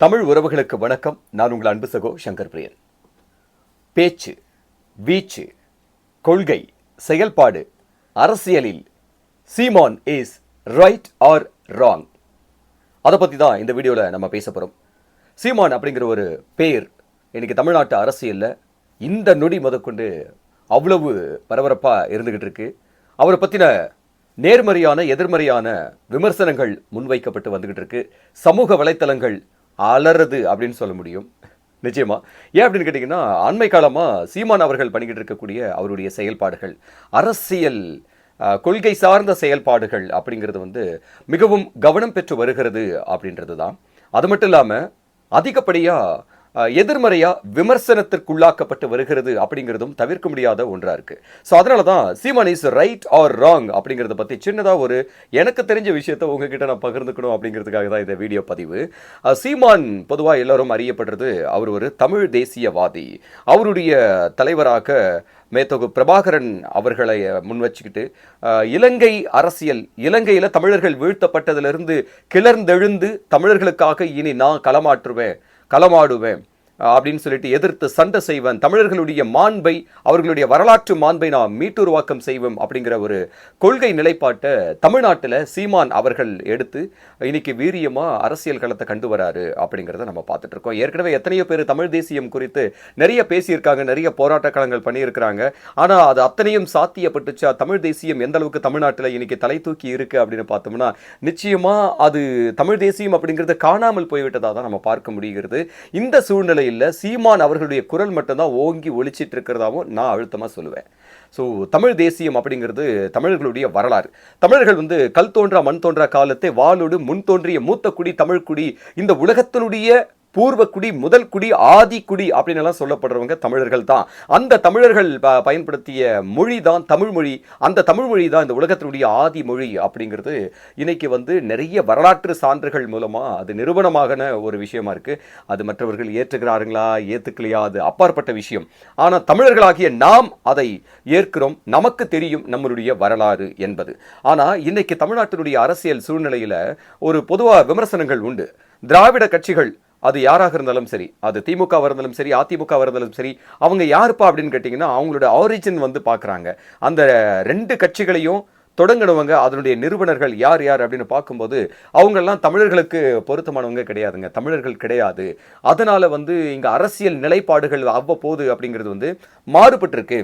தமிழ் உறவுகளுக்கு வணக்கம். நான் உங்கள் அன்பு சகோ சங்கர் பிரியன் பேச்சு வீச்சு கொள்கை செயல்பாடு அரசியலில் Seeman is right or wrong அதை பற்றி தான் இந்த வீடியோவில் நம்ம பேச போகிறோம் சீமான் அப்படிங்கிற ஒரு பேர் இன்னைக்கு தமிழ்நாட்டு அரசியலில் இந்த நொடி முதற்கொண்டு அவ்வளவு பரபரப்பாக இருந்துகிட்டு இருக்கு. அவரை பற்றின நேர்மறையான எதிர்மறையான விமர்சனங்கள் முன்வைக்கப்பட்டு வந்துகிட்டு இருக்கு. சமூக வலைத்தளங்கள் அலறது அப்படின்னு சொல்ல முடியும். நிச்சயமாக ஏன் அப்படின்னு கேட்டிங்கன்னா அண்மை காலமாக சீமான் அவர்கள் பண்ணிக்கிட்டு இருக்கக்கூடிய அவருடைய செயல்பாடுகள் அரசியல் கொள்கை சார்ந்த செயல்பாடுகள் அப்படிங்கிறது வந்து மிகவும் கவனம் பெற்று வருகிறது அப்படின்றது தான் அது மட்டும் இல்லாமல் அதிகப்படியாக எதிர்மறையா விமர்சனத்திற்குள்ளாக்கப்பட்டு வருகிறது அப்படிங்கிறதும் தவிர்க்க முடியாத ஒன்றா இருக்கு. ஸோ அதனால தான் Seeman is right or wrong அப்படிங்கிறத பற்றி சின்னதாக ஒரு எனக்கு தெரிஞ்ச விஷயத்தை உங்ககிட்ட நான் பகிர்ந்துக்கணும் அப்படிங்கிறதுக்காக தான் இந்த வீடியோ பதிவு. சீமான் பொதுவாக எல்லாரும் அறியப்படுறது அவர் ஒரு தமிழ் தேசியவாதி. அவருடைய தலைவராக மேத்தகு பிரபாகரன் அவர்களை முன் வச்சுக்கிட்டு இலங்கை அரசியல் இலங்கையில் தமிழர்கள் வீழ்த்தப்பட்டதிலிருந்து கிளர்ந்தெழுந்து தமிழர்களுக்காக இனி நான் களமாற்றுவேன் களமாடுவேன். அப்படின்னு சொல்லிட்டு எதிர்த்து சண்டை செய்வன். தமிழர்களுடைய மாண்பை அவர்களுடைய வரலாற்று மாண்பை நாம் மீட்டுருவாக்கம் செய்வோம் அப்படிங்கிற ஒரு கொள்கை நிலைப்பாட்டை தமிழ்நாட்டில் சீமான் அவர்கள் எடுத்து இன்னைக்கு வீரியமாக அரசியல் களத்தை கண்டு வராரு அப்படிங்கிறத நம்ம பார்த்துட்டு இருக்கோம். ஏற்கனவே எத்தனையோ பேர் தமிழ் தேசியம் குறித்து நிறைய பேசியிருக்காங்க நிறைய போராட்ட களங்கள் பண்ணியிருக்கிறாங்க. ஆனால் அது அத்தனையும் சாத்தியப்பட்டுச்சா? தமிழ் தேசியம் எந்த அளவுக்கு தமிழ்நாட்டில் இன்னைக்கு தலை தூக்கி இருக்கு அப்படின்னு பார்த்தோம்னா நிச்சயமாக அது தமிழ் தேசியம் அப்படிங்கிறது காணாமல் போய்விட்டதாக தான் நம்ம பார்க்க முடிகிறது. இந்த சூழ்நிலை இல்லை சீமான் அவர்களுடைய குரல் மட்டும்தான் ஓங்கி ஒழிச்சிட்டு இருக்கிறதாவும் நான் அழுத்தமா சொல்லுவேன். ஸோ தமிழ் தேசியம் அப்படிங்கிறது தமிழர்களுடைய வரலாறு. தமிழர்கள் வந்து கல் தோன்றா மண் தோன்றா காலத்தை வாளோடு முன் தோன்றிய மூத்த குடி தமிழ் குடி இந்த உலகத்தினுடைய பூர்வக்குடி முதல் குடி ஆதி குடி அப்படின்னு எல்லாம் சொல்லப்படுறவங்க தமிழர்கள் தான். அந்த தமிழர்கள் ப- பயன்படுத்திய மொழி தான் தமிழ் மொழி. அந்த தமிழ் மொழி தான் இந்த உலகத்தினுடைய ஆதி மொழி அப்படிங்கிறது இன்னைக்கு வந்து நிறைய வரலாற்று சான்றுகள் மூலமாக அது நிறுவனமாகன ஒரு விஷயமா இருக்கு. அது மற்றவர்கள் ஏற்றுக்கிறாருங்களா ஏற்றுக்கலையா அது அப்பாற்பட்ட விஷயம். ஆனால் தமிழர்களாகிய நாம் அதை ஏற்கிறோம். நமக்கு தெரியும் நம்மளுடைய வரலாறு என்பது. ஆனால் இன்னைக்கு தமிழ்நாட்டினுடைய அரசியல் சூழ்நிலையில் ஒரு பொதுவாக விமர்சனங்கள் உண்டு. திராவிட கட்சிகள் அது யாராக இருந்தாலும் சரி அது திமுகவாக இருந்தாலும் சரி அதிமுகவாக இருந்தாலும் சரி அவங்க யாருப்பா அப்படின்னு கேட்டிங்கன்னா அவங்களோட ஆரிஜின் வந்து பார்க்குறாங்க. அந்த ரெண்டு கட்சிகளையும் தொடங்கினவங்க அதனுடைய நிறுவனர்கள் யார் யார் அப்படின்னு பார்க்கும்போது அவங்கெல்லாம் தமிழர்களுக்கு பொருத்தமானவங்க கிடையாதுங்க. தமிழர்கள் கிடையாது. அதனால் வந்து இங்கே அரசியல் நிலைப்பாடுகள் அவ்வப்போது அப்படிங்கிறது வந்து மாறுபட்டிருக்கு.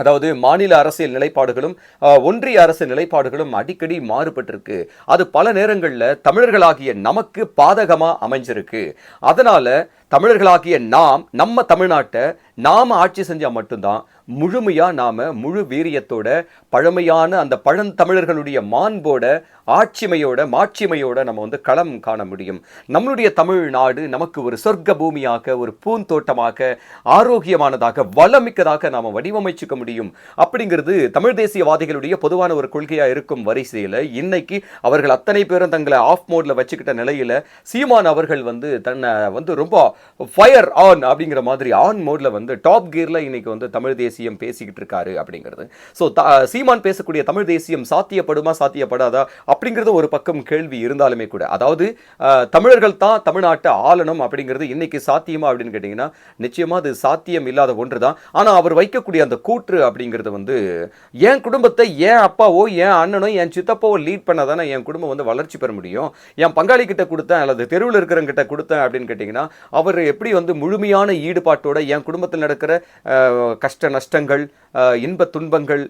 அதாவது மாநில அரசியல் நிலைப்பாடுகளும் ஒன்றிய அரசு நிலைப்பாடுகளும் அடிக்கடி மாறுபட்டிருக்கு. அது பல நேரங்களில் தமிழர்களாகிய நமக்கு பாதகமாக அமைஞ்சிருக்கு. அதனால தமிழர்களாகிய நாம் நம்ம தமிழ்நாட்டை நாம் ஆட்சி செஞ்சால் மட்டும்தான் முழுமையாக நாம் முழு வீரியத்தோட பழமையான அந்த பழந்தமிழர்களுடைய மாண்போட ஆட்சிமையோட மாட்சிமையோட நம்ம வந்து களம் காண முடியும். நம்மளுடைய தமிழ்நாடு நமக்கு ஒரு சொர்க்க பூமியாக ஒரு பூந்தோட்டமாக ஆரோக்கியமானதாக வளமிக்கதாக நாம் வடிவமைச்சுக்க முடியும். அப்படிங்கிறது தமிழ் தேசியவாதிகளுடைய பொதுவான ஒரு கொள்கையாக இருக்கும் வரிசையில் இன்னைக்கு அவர்கள் அத்தனை பேரும் தங்களை ஆஃப் மோட்ல வச்சுக்கிட்ட நிலையில் சீமான் அவர்கள் வந்து தன்னை வந்து ரொம்ப ஃபயர் ஆன் அப்படிங்கிற மாதிரி ஆன் மோட்ல வந்து டாப் கியரில் இன்னைக்கு வந்து தமிழ் தேசியம் பேசிக்கிட்டு இருக்காரு அப்படிங்கிறது. ஸோ சீமான் பேசக்கூடிய தமிழ் தேசியம் சாத்தியப்படுமா சாத்தியப்படாதா அப்படிங்கிறது ஒரு பக்கம் கேள்வி இருந்தாலுமே கூட. அதாவது தமிழர்கள் தான் தமிழ்நாட்டை ஆளணும் அப்படிங்கிறது இன்னைக்கு சாத்தியமா அப்படின்னு கேட்டிங்கன்னா நிச்சயமா அது சாத்தியம் இல்லாத ஒன்று தான் ஆனால் அவர் வைக்கக்கூடிய அந்த கூற்று அப்படிங்கிறது வந்து என் குடும்பத்தை என் அப்பாவோ என் அண்ணனோ என் சித்தப்பாவோ லீட் பண்ண தானே என் குடும்பம் வந்து வளர்ச்சி பெற முடியும்? என் பங்காளி கிட்ட கொடுத்தேன் அல்லது தெருவில் இருக்கிறவங்கிட்ட கொடுத்தேன் அப்படின்னு கேட்டிங்கன்னா அவர் எப்படி வந்து முழுமையான ஈடுபாட்டோட என் குடும்பத்தில் நடக்கிற கஷ்ட நஷ்டங்கள் இன்ப துன்பங்கள்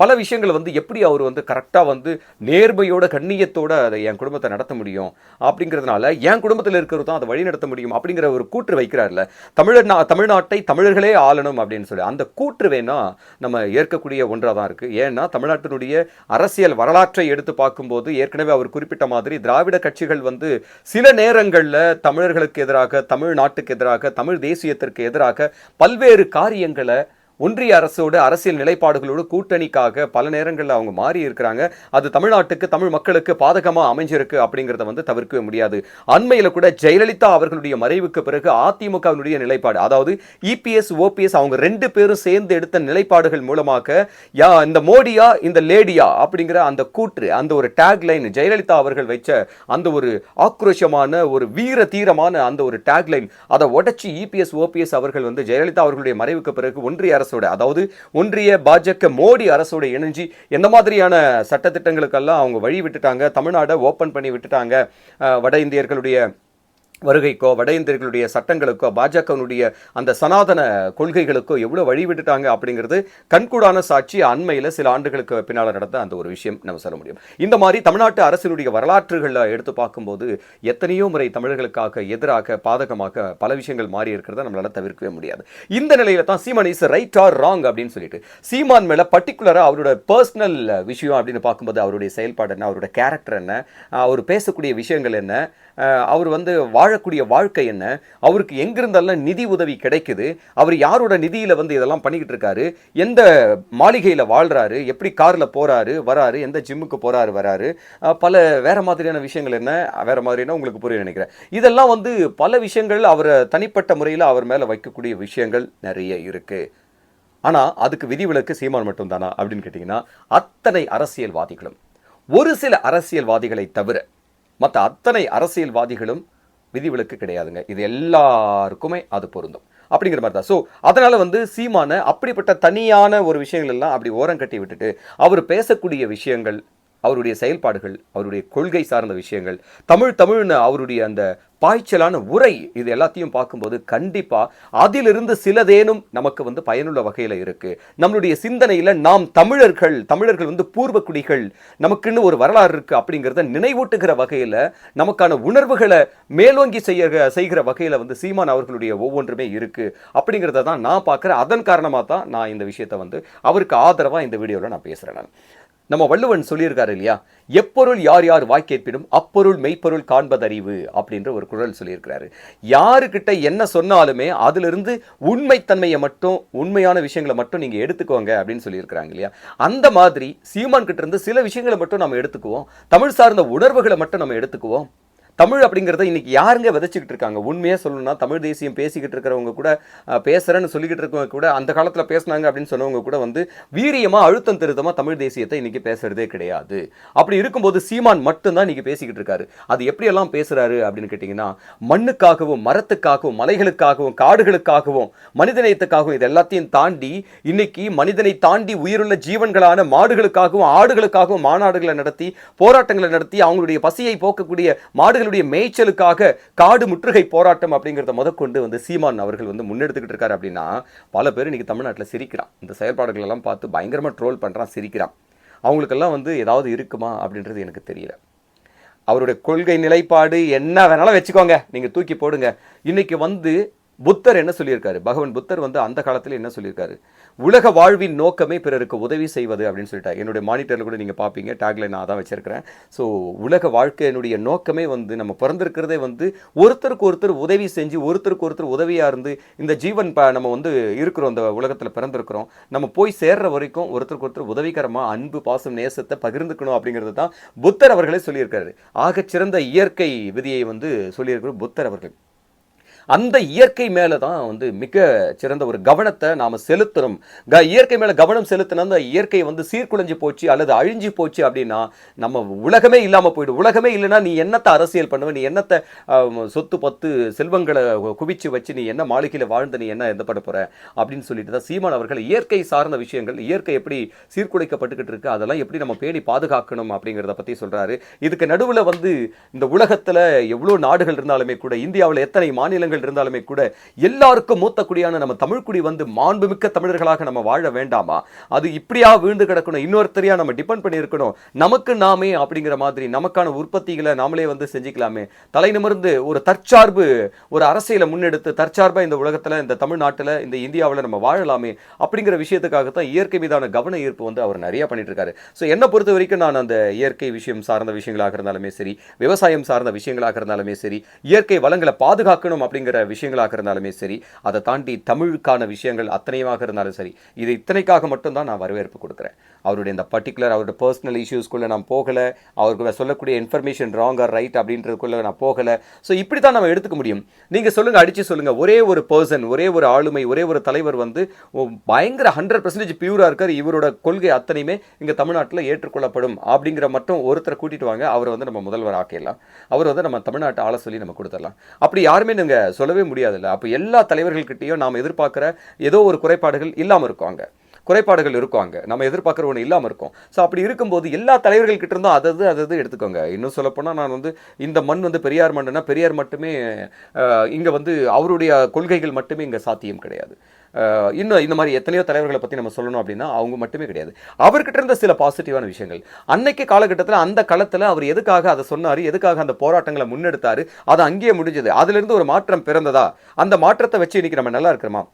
பல விஷயங்களை வந்து எப்படி அவர் வந்து கரெக்டாக வந்து நேர்மையோட கண்ணியத்தோட அதை என் குடும்பத்தை நடத்த முடியும் அப்படிங்கிறதுனால என் குடும்பத்தில் இருக்கிறது தான் அதை வழி நடத்த முடியும் அப்படிங்கிற ஒரு கூற்று வைக்கிறார்ல. தமிழர் தமிழ்நாட்டை தமிழர்களே ஆளணும் அப்படின்னு சொல்லி. அந்த கூற்று வேணா நம்ம ஏற்கக்கூடிய ஒன்றாக தான் இருக்குது ஏன்னா தமிழ்நாட்டினுடைய அரசியல் வரலாற்றை எடுத்து பார்க்கும்போது ஏற்கனவே அவர் குறிப்பிட்ட மாதிரி திராவிட கட்சிகள் வந்து சில நேரங்களில் தமிழர்களுக்கு எதிராக தமிழ்நாட்டுக்கு எதிராக தமிழ் தேசியத்திற்கு எதிராக பல்வேறு காரியங்களை ஒன்றிய அரசோட அரசியல் நிலைப்பாடுகளோடு கூட்டணிக்காக பல நேரங்களில் அவங்க மாறி இருக்கிறாங்க. அது தமிழ்நாட்டுக்கு தமிழ் மக்களுக்கு பாதகமா அமைஞ்சிருக்கு அப்படிங்கிறத வந்து தவிர்க்கவே முடியாது. அண்மையில் கூட ஜெயலலிதா அவர்களுடைய மறைவுக்கு பிறகு அதிமுகவினுடைய நிலைப்பாடு அதாவது இபிஎஸ் ஓபிஎஸ் அவங்க ரெண்டு பேரும் சேர்ந்து எடுத்த நிலைப்பாடுகள் மூலமாக யா இந்த மோடியா இந்த லேடியா அப்படிங்கிற அந்த கூற்று அந்த ஒரு டேக் லைன் ஜெயலலிதா அவர்கள் வச்ச அந்த ஒரு ஆக்ரோஷமான ஒரு வீர தீரமான அந்த ஒரு டேக் லைன் அதை உடச்சி இபிஎஸ் ஓபிஎஸ் அவர்கள் வந்து ஜெயலலிதா அவர்களுடைய மறைவுக்கு பிறகு ஒன்றிய அரசு அரசோட அதாவது ஒன்றிய பாஜக மோடி அரசோட இணைஞ்சு எந்த மாதிரியான சட்டத்திட்டங்களுக்கெல்லாம் அவங்க வழி விட்டுட்டாங்க தமிழ்நாடை ஓப்பன் பண்ணி விட்டுட்டாங்க வட இந்தியர்களுடைய வருகைக்கோ வட இந்தியர்களுடைய சட்டங்களுக்கோ பாஜகவினுடைய அந்த சனாதன கொள்கைகளுக்கோ எவ்வளோ வழி விட்டுட்டாங்க அப்படிங்கிறது கண்கூடான சாட்சி அண்மையில் சில ஆண்டுகளுக்கு பின்னால் நடந்த அந்த ஒரு விஷயம் நம்ம சொல்ல முடியும். இந்த மாதிரி தமிழ்நாட்டு அரசினுடைய வரலாற்றுகளில் எடுத்து பார்க்கும்போது எத்தனையோ முறை தமிழர்களுக்காக எதிராக பாதகமாக பல விஷயங்கள் மாறி இருக்கிறத நம்மளால் தவிர்க்கவே முடியாது. இந்த நிலையில தான் Seeman is right or wrong அப்படின்னு சொல்லிட்டு சீமான் மேலே பர்டிகுலராக அவரோட பர்சனல் விஷயம் அப்படின்னு பார்க்கும்போது அவருடைய செயல்பாடு என்ன அவரோட கேரக்டர் என்ன அவர் பேசக்கூடிய விஷயங்கள் என்ன அவர் வந்து வாழக்கூடிய வாழ்க்கை என்ன? அவருக்கு எங்கிருந்தெல்லாம் நிதி உதவி கிடைக்குது? அவர் யாரோட நிதியில் வந்து இதெல்லாம் பண்ணிக்கிட்டு இருக்காரு? எந்த மாளிகையில் வாழ்கிறாரு எப்படி காரில் போகிறாரு வராரு? எந்த ஜிம்முக்கு போகிறாரு வராரு? பல வேறு மாதிரியான விஷயங்கள் என்ன? வேறு மாதிரியான உங்களுக்கு புரிய நினைக்கிறேன். இதெல்லாம் வந்து பல விஷயங்கள் அவரை தனிப்பட்ட முறையில் அவர் மேலே வைக்கக்கூடிய விஷயங்கள் நிறைய இருக்குது ஆனால் அதுக்கு விதிவிலக்கு சீமான் மட்டும்தானா? அப்படின்னு கேட்டிங்கன்னா அத்தனை அரசியல்வாதிகளும். ஒரு சில அரசியல்வாதிகளை தவிர மற்ற அத்தனை அரசியல்வாதிகளும் விதிவிலக்கு கிடையாதுங்க. இது எல்லாருக்குமே அது பொருந்தும். அப்படிங்கிற மாதிரி தான். ஸோ அதனால் வந்து சீமான அப்படிப்பட்ட தனியான ஒரு விஷயங்கள் எல்லாம் அப்படி ஓரம் கட்டி விட்டுட்டு அவர் பேசக்கூடிய விஷயங்கள் அவருடைய செயல்பாடுகள் அவருடைய கொள்கை சார்ந்த விஷயங்கள் தமிழ் தமிழ்னு அவருடைய அந்த பாய்ச்சலான உரை இது எல்லாத்தையும் பார்க்கும்போது கண்டிப்பா அதிலிருந்து சிலதேனும் நமக்கு வந்து பயனுள்ள வகையில இருக்கு. நம்மளுடைய சிந்தனையில நாம் தமிழர்கள் தமிழர்கள் வந்து பூர்வ குடிகள் நமக்குன்னு ஒரு வரலாறு இருக்கு அப்படிங்கிறத நினைவூட்டுகிற வகையில நமக்கான உணர்வுகளை மேலோங்கி செய்ய செய்கிற வகையில வந்து சீமான் அவர்களுடைய ஒவ்வொன்றுமே இருக்கு அப்படிங்கிறத தான் நான் பார்க்குறேன். அதன் காரணமாக தான் நான் இந்த விஷயத்தை வந்து அவருக்கு ஆதரவா இந்த வீடியோவில் நான் பேசுறேன் நான். நம்ம வள்ளுவன் சொல்லியிருக்காரு இல்லையா? எப்பொருள் யார் யார் வாய்க்கேற்பினும் அப்பொருள் மெய்ப்பொருள் காண்பதறிவு அப்படின்ற ஒரு குரல் சொல்லியிருக்கிறாரு. யாருக்கிட்ட என்ன சொன்னாலுமே அதிலிருந்து உண்மைத்தன்மையை மட்டும் உண்மையான விஷயங்களை மட்டும் நீங்க எடுத்துக்கோங்க அப்படின்னு சொல்லியிருக்கிறாங்க இல்லையா? அந்த மாதிரி சீமான் கிட்ட இருந்து சில விஷயங்களை மட்டும் நம்ம எடுத்துக்குவோம். தமிழ் சார்ந்த உணர்வுகளை மட்டும் நம்ம எடுத்துக்குவோம். தமிழ் அப்படிங்கிறத இன்றைக்கி யாருங்க விதைச்சிக்கிட்டு இருக்காங்க? உண்மையாக சொல்லணும்னா தமிழ் தேசியம் பேசிக்கிட்டு இருக்கிறவங்க கூட பேசுகிறேன்னு சொல்லிக்கிட்டு இருக்கவங்க கூட அந்த காலத்தில் பேசினாங்க அப்படின்னு சொன்னவங்க கூட வந்து வீரியமாக அழுத்தம் திருத்தமாக தமிழ் தேசியத்தை இன்றைக்கி பேசுகிறதே கிடையாது. அப்படி இருக்கும்போது சீமான் மட்டும்தான் இன்னைக்கு பேசிக்கிட்டு இருக்காரு. அது எப்படியெல்லாம் பேசுகிறாரு அப்படின்னு கேட்டிங்கன்னா மண்ணுக்காகவும் மரத்துக்காகவும் மலைகளுக்காகவும் காடுகளுக்காகவும் மனிதநேயத்துக்காகவும் இது எல்லாத்தையும் தாண்டி இன்னைக்கு மனிதனை தாண்டி உயிருள்ள ஜீவன்களான மாடுகளுக்காகவும் ஆடுகளுக்காகவும் மாநாடுகளை நடத்தி போராட்டங்களை நடத்தி அவங்களுடைய பசியை போக்கக்கூடிய மாடுகள் மக்களுடைய மேய்ச்சலுக்காக காடு முற்றுகை போராட்டம் அப்படிங்கிறத முதற்கொண்டு வந்து சீமான் அவர்கள் வந்து முன்னெடுத்துக்கிட்டு இருக்காரு அப்படின்னா பல பேர் இன்றைக்கி தமிழ்நாட்டில் சிரிக்கிறான். இந்த செயல்பாடுகள் எல்லாம் பார்த்து பயங்கரமாக ட்ரோல் பண்ணுறான் சிரிக்கிறான். அவங்களுக்கெல்லாம் வந்து ஏதாவது இருக்குமா அப்படின்றது எனக்கு தெரியல. அவருடைய கொள்கை நிலைப்பாடு என்ன வேணாலும் வச்சுக்கோங்க. நீங்கள் தூக்கி போடுங்க. இன்றைக்கி வந்து புத்தர் என்ன சொல்லியிருக்காரு? பகவான் புத்தர் வந்து அந்த காலத்தில் என்ன சொல்லியிருக்காரு? உலக வாழ்வின் நோக்கமே பிறருக்கு உதவி செய்வது அப்படின்னு சொல்லிட்டா என்னுடைய மானிட்டரில் கூட நீங்கள் பார்ப்பீங்க டேக்ல நான் தான் வச்சிருக்கிறேன். ஸோ உலக வாழ்க்கையினுடைய நோக்கமே வந்து நம்ம பிறந்திருக்கிறதே வந்து ஒருத்தருக்கு ஒருத்தர் உதவி செஞ்சு ஒருத்தருக்கு ஒருத்தர் உதவியாக இருந்து இந்த ஜீவன் ப நம்ம வந்து இருக்கிறோம். இந்த உலகத்தில் பிறந்திருக்கிறோம். நம்ம போய் சேர்ற வரைக்கும் ஒருத்தருக்கு ஒருத்தர் உதவிகரமாக அன்பு பாசம் நேசத்தை பகிர்ந்துக்கணும் அப்படிங்கிறது தான் புத்தர் அவர்களே சொல்லியிருக்காரு. ஆகச்சிறந்த இயற்கை விதியை வந்து சொல்லியிருக்கிற புத்தர் அவர்கள். அந்த இயற்கை மேலே தான் வந்து மிக சிறந்த ஒரு கவனத்தை நாம செலுத்தணும். க இயற்கை மேலே கவனம் செலுத்தினா அந்த இயற்கை வந்து சீர்குலைஞ்சு போச்சு அல்லது அழிஞ்சு போச்சு அப்படின்னா நம்ம உலகமே இல்லாமல் போயிடும். உலகமே இல்லைன்னா நீ என்னத்தை அரசியல் பண்ணுவ? நீ என்னத்தை சொத்து பத்து செல்வங்களை குவிச்சு வச்சு நீ என்ன மாளிகையில் வாழ்ந்து? நீ என்ன எந்த பண்ண போற? அப்படின்னு சொல்லிட்டு தான் சீமான் அவர்கள் இயற்கை சார்ந்த விஷயங்கள் இயற்கை எப்படி சீர்குலைக்கப்பட்டுக்கிட்டு இருக்கு அதெல்லாம் எப்படி நம்ம பேணி பாதுகாக்கணும் அப்படிங்கிறத பற்றி சொல்றாரு. இதுக்கு நடுவில் வந்து இந்த உலகத்தில் எவ்வளோ நாடுகள் இருந்தாலுமே கூட இந்தியாவில் எத்தனை மாநிலங்கள் இருந்தாலுமே கூட எல்லாருக்கும் மூத்த குடியான நம்ம தமிழ்குடி வந்து மாண்புமிக்க தமிழர்களாக நம்ம வாழ வேண்டாமா? அது இப்படியா வீழ்ந்து கிடக்கணும்? இன்னொருத்தரையா நம்ம டிபெண்ட் பண்ணி இருக்கணும் நமக்கு நாமே அப்படிங்கிற மாதிரி நமக்கான உற்பத்திகளை நாமளே வந்து செஞ்சுக்கலாமே. தலை நிமிர்ந்து ஒரு தற்சார்பு ஒரு அரசியலை முன்னெடுத்து தற்சார்பா இந்த உலகத்துல இந்த தமிழ்நாட்டில் இந்த இந்தியாவில் நம்ம வாழலாமே அப்படிங்கிற விஷயத்துக்காகத்தான் இயற்கை மீதான கவன ஈர்ப்பு வந்து அவர் நிறைய பண்ணிட்டு இருக்காரு ஸோ என்னை பொறுத்த வரைக்கும் நான் அந்த இயற்கை விஷயம் சார்ந்த விஷயங்களாக இருந்தாலுமே சரி விவசாயம் சார்ந்த விஷயங்களாக இருந்தாலுமே சரி இயற்கை வளங்களை பாதுகாக்கணும் அப்படிங்கிற அப்படிங்கிற விஷயங்களாக இருந்தாலுமே சரி அதை தாண்டி தமிழுக்கான விஷயங்கள் அத்தனையாக இருந்தாலும் சரி இது இத்தனைக்காக மட்டும்தான் நான் வரவேற்பு கொடுக்குறேன். அவருடைய இந்த பர்டிகுலர் அவருடைய பர்சனல் இஷ்யூஸ்க்குள்ளே நான் போகலை அவருக்கு சொல்லக்கூடிய இன்ஃபர்மேஷன் ராங் ஆர் ரைட் அப்படின்றதுக்குள்ளே நான் போகலை. ஸோ இப்படி தான் நம்ம எடுத்துக்க முடியும். நீங்கள் சொல்லுங்கள் அடித்து சொல்லுங்கள் ஒரே ஒரு பர்சன் ஒரே ஒரு ஆளுமை ஒரே ஒரு தலைவர் வந்து பயங்கர ஹண்ட்ரட் பர்சன்டேஜ் பியூராக இருக்கார். இவரோட கொள்கை அத்தனையுமே இங்கே தமிழ்நாட்டில் ஏற்றுக்கொள்ளப்படும் அப்படிங்கிற மட்டும் ஒருத்தரை கூட்டிட்டு வாங்க. அவரை வந்து நம்ம முதல்வர் ஆக்கிடலாம். அவர் வந்து நம்ம தமிழ்நாட்டை ஆள சொல்லி நம்ம கொடுத்துடலாம். அப்படி யாருமே நீங்கள் சொல்லவே முடியாதுல்ல. அப்போ எல்லா தலைவர்கள்கிட்டையும் நாம் எதிர்பார்க்குற ஏதோ ஒரு குறைபாடுகள் இல்லாமல் இருக்கும் அங்கே. குறைபாடுகள் இருக்கும் அங்கே. நம்ம எதிர்பார்க்குற ஒன்று இல்லாமல் இருக்கும். ஸோ அப்படி இருக்கும்போது எல்லா தலைவர்கள்கிட்ட இருந்தும் அதது அதது எடுத்துக்கோங்க. இன்னும் சொல்லப்போனால் நான் வந்து இந்த மண் வந்து பெரியார் மண்ணுனா பெரியார் மட்டுமே இங்கே வந்து அவருடைய கொள்கைகள் மட்டுமே இங்கே சாத்தியம் கிடையாது. இன்னும் இந்த மாதிரி எத்தனையோ தலைவர்களை பற்றி நம்ம சொல்லணும் அப்படின்னா அவங்க மட்டுமே கிடையாது. அவர்கிட்ட இருந்த சில பாசிட்டிவான விஷயங்கள். அன்னைக்கு காலகட்டத்தில் அந்த களத்தில் அவர் எதுக்காக அதை சொன்னார்? எதுக்காக அந்த போராட்டங்களை முன்னெடுத்தாரு? அது அங்கேயே முடிஞ்சது. அதுலேருந்து ஒரு மாற்றம் பிறந்ததா? அந்த மாற்றத்தை வச்சு இன்னைக்கு நம்ம நல்லா இருக்கிறோமா?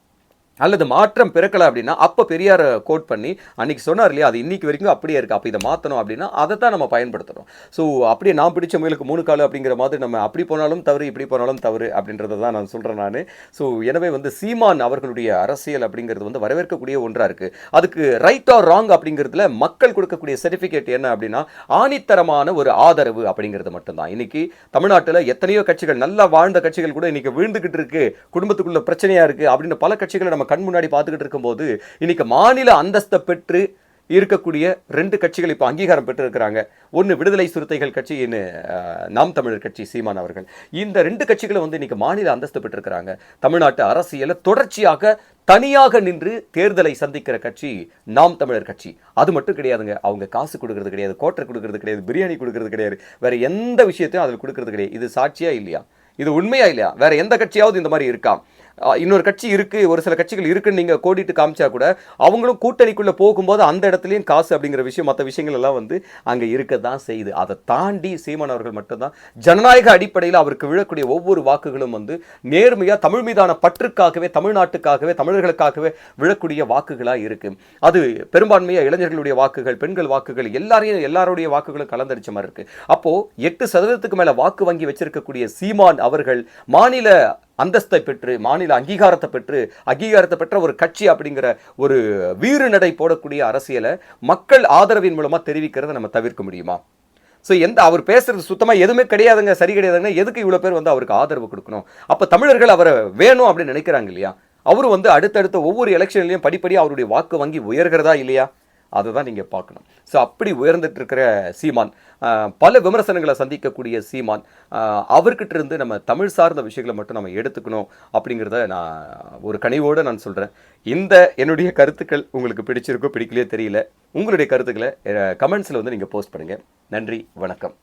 அல்லது மாற்றம் பிறக்கலை அப்படின்னா அப்போ பெரியார் கோட் பண்ணி அன்னைக்கு சொன்னார் இல்லையா அது இன்னைக்கு வரைக்கும் அப்படியே இருக்கு அப்போ இதை மாற்றணும் அப்படின்னா அதை தான் நம்ம பயன்படுத்தணும். ஸோ அப்படியே நான் பிடிச்ச முயலுக்கு மூணு கால் அப்படிங்கிற மாதிரி நம்ம அப்படி போனாலும் தவறு இப்படி போனாலும் தவறு அப்படின்றத தான் நான் சொல்கிறேன் நான். ஸோ எனவே வந்து சீமான் அவர்களுடைய அரசியல் அப்படிங்கிறது வந்து வரவேற்கக்கூடிய ஒன்றாக இருக்கு. அதுக்கு ரைட் ஆர் ராங் அப்படிங்கிறதுல மக்கள் கொடுக்கக்கூடிய சர்டிஃபிகேட் என்ன அப்படின்னா ஆணித்தரமான ஒரு ஆதரவு அப்படிங்கிறது மட்டும்தான். இன்னைக்கு தமிழ்நாட்டில் எத்தனையோ கட்சிகள் நல்லா வாழ்ந்த கட்சிகள் கூட இன்னைக்கு வீழ்ந்துக்கிட்டு இருக்கு. குடும்பத்துக்குள்ள பிரச்சனையா இருக்கு அப்படின்னு பல கட்சிகளை நம்ம கண் முன்னாடி பார்த்துக்கிட்டு இருக்கும்போது இன்னைக்கு மாநில அந்தஸ்தை பெற்று இருக்கக்கூடிய ரெண்டு கட்சிகள் இப்போ அங்கீகாரம் பெற்றிருக்கிறாங்க. ஒன்று விடுதலை சிறுத்தைகள் கட்சி நாம் தமிழர் கட்சி சீமான் அவர்கள். இந்த ரெண்டு கட்சிகளும் வந்து இன்னைக்கு மாநில அந்தஸ்து பெற்றிருக்கிறாங்க. தமிழ்நாட்டு அரசியலை தொடர்ச்சியாக தனியாக நின்று தேர்தலை சந்திக்கிற கட்சி நாம் தமிழர் கட்சி. அது மட்டும் கிடையாதுங்க. அவங்க காசு கொடுக்கறது கிடையாது கோட்டை கொடுக்கறது கிடையாது பிரியாணி கொடுக்கறது கிடையாது. வேற எந்த விஷயத்தையும் அதில் கொடுக்கறது கிடையாது. இது சாட்சியா இல்லையா? இது உண்மையா இல்லையா? வேற எந்த கட்சியாவது இந்த மாதிரி இருக்கா? இன்னொரு கட்சி இருக்குது ஒரு சில கட்சிகள் இருக்குன்னு நீங்கள் கோடிட்டு காமிச்சா கூட அவங்களும் கூட்டணிக்குள்ளே போகும்போது அந்த இடத்துலையும் காசு அப்படிங்கிற விஷயம் மற்ற விஷயங்கள் எல்லாம் வந்து அங்கே இருக்க தான் செய்யுது. அதை தாண்டி சீமான் அவர்கள் மட்டும்தான் ஜனநாயக அடிப்படையில் அவருக்கு விழக்கூடிய ஒவ்வொரு வாக்குகளும் வந்து நேர்மையாக தமிழ் மீதான பற்றுக்காகவே தமிழ்நாட்டுக்காகவே தமிழர்களுக்காகவே விழக்கூடிய வாக்குகளாக இருக்குது அது பெரும்பான்மையாக இளைஞர்களுடைய வாக்குகள் பெண்கள் வாக்குகள் எல்லாரையும் எல்லாருடைய வாக்குகளும் கலந்தடிச்ச மாதிரி இருக்குது அப்போது எட்டு சதவீதத்துக்கு மேலே வாக்கு வங்கி வச்சிருக்கக்கூடிய சீமான் அவர்கள் மாநில அந்தஸ்தை பெற்று மாநில அங்கீகாரத்தை பெற்று அங்கீகாரத்தை பெற்ற ஒரு கட்சி அப்படிங்கிற ஒரு வீறு நடை போடக்கூடிய அரசியலை மக்கள் ஆதரவின் மூலமாக தெரிவிக்கிறதை நம்ம தவிர்க்க முடியுமா? ஸோ எந்த அவர் பேசுறது சுத்தமாக எதுவுமே கிடையாதுங்க சரி கிடையாதுங்க. எதுக்கு இவ்வளோ பேர் வந்து அவருக்கு ஆதரவு கொடுக்கணும்? அப்போ தமிழர்கள் அவரை வேணும் அப்படின்னு நினைக்கிறாங்க இல்லையா? அவரும் வந்து அடுத்தடுத்த ஒவ்வொரு எலெக்ஷன்லையும் படிப்படியாக அவருடைய வாக்கு வங்கி உயர்கிறதா இல்லையா? அதை தான் நீங்கள் பார்க்கணும். ஸோ அப்படி உயர்ந்துட்டு இருக்கிற சீமான் பல விமர்சனங்களை சந்திக்கக்கூடிய சீமான் அவர்கிட்ட இருந்து நம்ம தமிழ் சார்ந்த விஷயங்களை மட்டும் நம்ம எடுத்துக்கணும் அப்படிங்கிறத நான் ஒரு கனிவோடு நான் சொல்கிறேன் இந்த என்னுடைய கருத்துக்கள் உங்களுக்கு பிடிச்சிருக்கோ பிடிக்கலையோ தெரியல உங்களுடைய கருத்துக்களை கமெண்ட்ஸில் வந்து நீங்கள் போஸ்ட் பண்ணுங்கள் நன்றி வணக்கம்.